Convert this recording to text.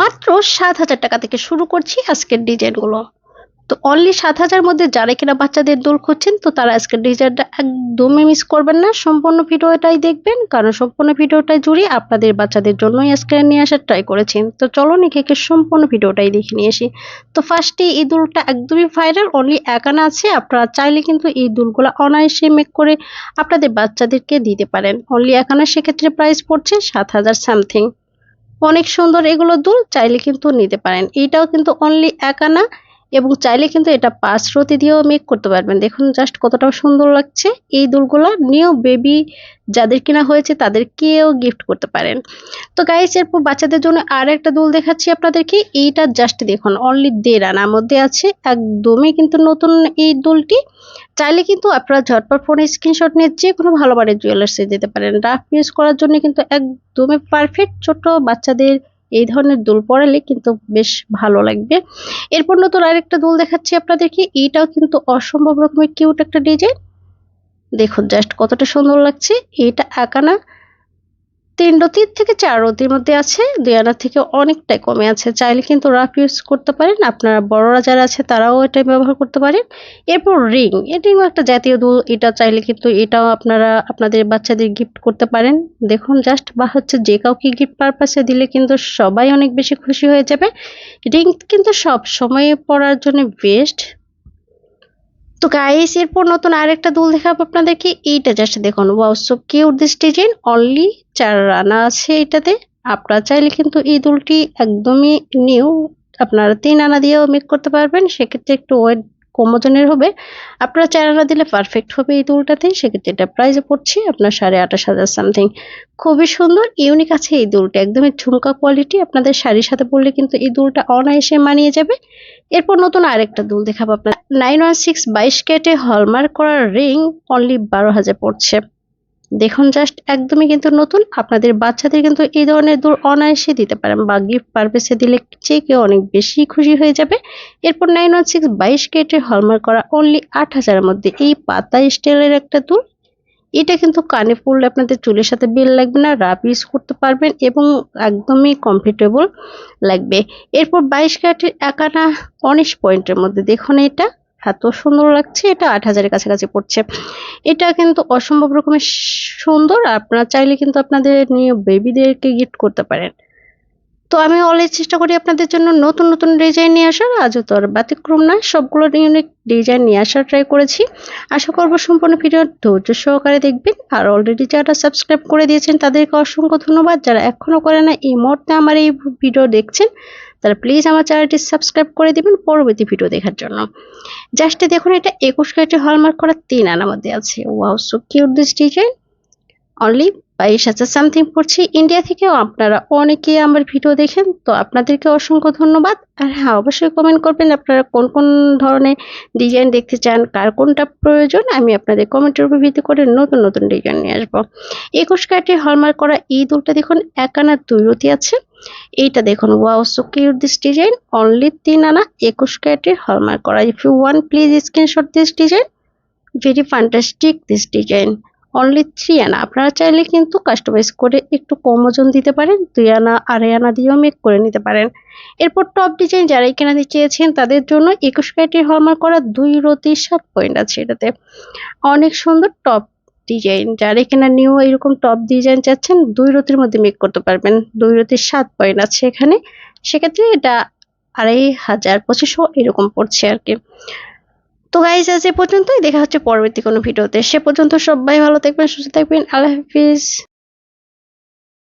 মাত্র সাত হাজার টাকা থেকে শুরু করছি আজকের ডিজাইনগুলো তো অনলি সাত হাজার মধ্যে যারা কিনা বাচ্চাদের দোল খুঁজছেন, তো তারা আজকের ডিজাইনটা একদমই মিস করবেন না। সম্পূর্ণ ভিডিওটাই দেখবেন, কারণ সম্পূর্ণ ভিডিওটাই জুড়ে আপনাদের বাচ্চাদের জন্যই আজকে নিয়ে আসার ট্রাই করেছেন তো চলো নিকে সম্পূর্ণ ভিডিওটাই দেখে নিয়ে আসি। তো ফার্স্টে এই দুলটা একদমই ভাইরাল অনলি একানা আছে। আপনারা চাইলে কিন্তু এই দুলগুলো অনায়াসে মেক করে আপনাদের বাচ্চাদেরকে দিতে পারেন। অনলি একানা সেক্ষেত্রে প্রাইস পড়ছে সাত হাজার সামথিং অনেক সুন্দর এগুলো দুল চাইলে কিন্তু নিতে পারেন। এটাও কিন্তু অনলি একানা এবং চাইলে কিন্তু এটা পাঁচ রতি দিয়েও মেক করতে পারবেন। দেখুন জাস্ট কতটা সুন্দর লাগছে। এই দুলগুলো নিউ বেবি যাদের কিনা হয়েছে তাদেরকেও গিফট করতে পারেন। তো গাইস এরপর বাচ্চাদের জন্য আর একটা দুল দেখাচ্ছি আপনাদেরকে। এইটা জাস্ট দেখুন অনলি দেড় আনার মধ্যে আছে। একদমই কিন্তু নতুন এই দুলটি। চাইলে কিন্তু আপনারা ঝটপট ফোনে স্ক্রিনশট নিয়ে যে কোনো ভালো মানের জুয়েলার্সে যেতে পারেন। রাফ ইউজ করার জন্য কিন্তু একদমই পারফেক্ট ছোট বাচ্চাদের এই ধরনের দোল পড়ালে কিন্তু বেশ ভালো লাগবে। এরপর নতুন আরেকটা দোল দেখাচ্ছি আপনাদেরকে এইটাও কিন্তু অসম্ভব রকমের কিউট একটা ডিজাইন। দেখুন জাস্ট কতটা সুন্দর লাগছে। এটা আকানা তিন রতির থেকে চার রতির মধ্যে আছে দুই আনা থেকে অনেকটাই কমে আছে। চাইলে কিন্তু রাফ ইউজ করতে পারেন। আপনারা বড়রা যারা আছে, তারাও এটা ব্যবহার করতে পারেন। এরপর রিং এই রিংও একটা জাতীয় দুল। এটা চাইলে কিন্তু এটাও আপনারা আপনাদের বাচ্চাদের গিফট করতে পারেন। দেখুন জাস্ট বা হচ্ছে যে কাউকে গিফট পারপাসে দিলে কিন্তু সবাই অনেক বেশি খুশি হয়ে যাবে। রিং কিন্তু সব সময় পরার জন্য বেস্ট তো গাইস এরপর নতুন আরেকটা দুল দেখাবো আপনাদেরকে। এইটা জাস্ট দেখুন wow so cute this design only চার আনা আছে এটাতে। আপনারা চাইলে কিন্তু এই দুলটি একদমই নিউ আপনারা তিন আনা দিয়েও মেক করতে পারবেন। সেক্ষেত্রে একটু ওয়েট কম ওজনের হবে। আপনারা চার আনা দিলে পারফেক্ট হবে এই দুলটাতে। সেক্ষেত্রে এটা প্রাইসে পড়ছে আপনার সাড়ে আঠাশ হাজার সামথিং খুবই সুন্দর ইউনিক আছে এই দুলটা। একদমই ঝুমকা কোয়ালিটি আপনাদের শাড়ির সাথে পড়লে কিন্তু এই দুলটা অনায়াসে মানিয়ে যাবে। এরপর নতুন আরেকটা দুল দেখাবো আপনার নাইন ওয়ান সিক্স বাইশ কেটে হলমার্ক করা রিং অনলি বারো হাজার পড়ছে। দেখুন জাস্ট একদমই কিন্তু নতুন। আপনাদের বাচ্চাদের কিন্তু এই ধরনের দুল অনায়াসে দিতে পারেন বা গিফট পারপেসে দিলে যে কেউ অনেক বেশি খুশি হয়ে যাবে। এরপর নাইন ওয়ান সিক্স বাইশ কেটে হলমার্ক করা অনলি আট হাজারের মধ্যে এই পাতা স্টাইলের একটা দুল এটা কিন্তু কানে পড়লে আপনাদের চুলের সাথে বেল লাগবে না রাফ ইউজ করতে পারবেন এবং একদমই কমফর্টেবল লাগবে। এরপর বাইশ ক্যারেটের একানা উনিশ পয়েন্টের মধ্যে দেখুন এটা। এত সুন্দর লাগছে, এটা আট হাজারের কাছাকাছি পড়ছে। এটা কিন্তু অসম্ভব রকমের সুন্দর, আপনারা চাইলে কিন্তু আপনাদের নিয়ে বেবিদেরকে গিফট করতে পারেন। তো আমি অলরেডি চেষ্টা করি আপনাদের জন্য নতুন নতুন ডিজাইন নিয়ে আসার, আজও তো আর ব্যতিক্রম নয়, সবগুলো ইউনিক ডিজাইন নিয়ে আসার ট্রাই করেছি। আশা করব সম্পূর্ণ ভিডিও ধৈর্য সহকারে দেখবেন। আর অলরেডি যারা সাবস্ক্রাইব করে দিয়েছেন, তাদেরকে অসংখ্য ধন্যবাদ। যারা এখনও করে না, এই মুহূর্তে আমার এই ভিডিও দেখছেন তারা প্লিজ আমার চ্যানেলটি সাবস্ক্রাইব করে দিবেন পরবর্তী ভিডিও দেখার জন্য। জাস্ট দেখুন, এটা একুশ ক্যারেটে হলমার্ক করা তিন আনার মধ্যে আছে। Wow so cute this design only বাইশ হাজার সামথিং পড়ছে। ইন্ডিয়া থেকেও আপনারা অনেকে আমার ভিডিও দেখেন, তো আপনাদেরকে অসংখ্য ধন্যবাদ। আর হ্যাঁ অবশ্যই কমেন্ট করবেন আপনারা কোন কোন ধরনের ডিজাইন দেখতে চান, কার কোনটা প্রয়োজন, আমি আপনাদের কমেন্টের উপর ভিত্তি করে নতুন নতুন ডিজাইন নিয়ে আসব। একুশ ক্যারেটে হলমার্ক করা এই দুলটা দেখুন, এক আনা দুই রতি আছে। এইটা দেখুন wow so cute this design only তিন আনা, একুশ ক্যারেটে হলমার্ক করা। If you want please screenshot this design very fantastic this design only three আনা। আপনারা চাইলে কিন্তু কাস্টমাইজ করে একটু কম ওজন দিতে পারেন, দুই আনা, আড়াই আনা দিয়েও মেক করে নিতে পারেন। এরপর টপ ডিজাইন যারাই কেনাতে চেয়েছেন, তাদের জন্য একুশ ক্যারেটের হলমার্ক করা দুই রতি সাত পয়েন্ট আছে এটাতে। অনেক সুন্দর টপ ডিজাইন, যারা এখানে নিউ এরকম টপ ডিজাইন চাচ্ছেন, দুই রতির মধ্যে মেক করতে পারবেন। দুই রতির সাত পয়েন্ট আছে এখানে। সেক্ষেত্রে এটা আড়াই হাজার পঁচিশশো এরকম পড়ছে আর কি। তো গাইজ আজ এ পর্যন্তই। দেখা হচ্ছে পরবর্তী কোনো ভিডিওতে। সে পর্যন্ত সবাই ভালো থাকবেন, সুস্থ থাকবেন। আল্লাহ হাফিজ।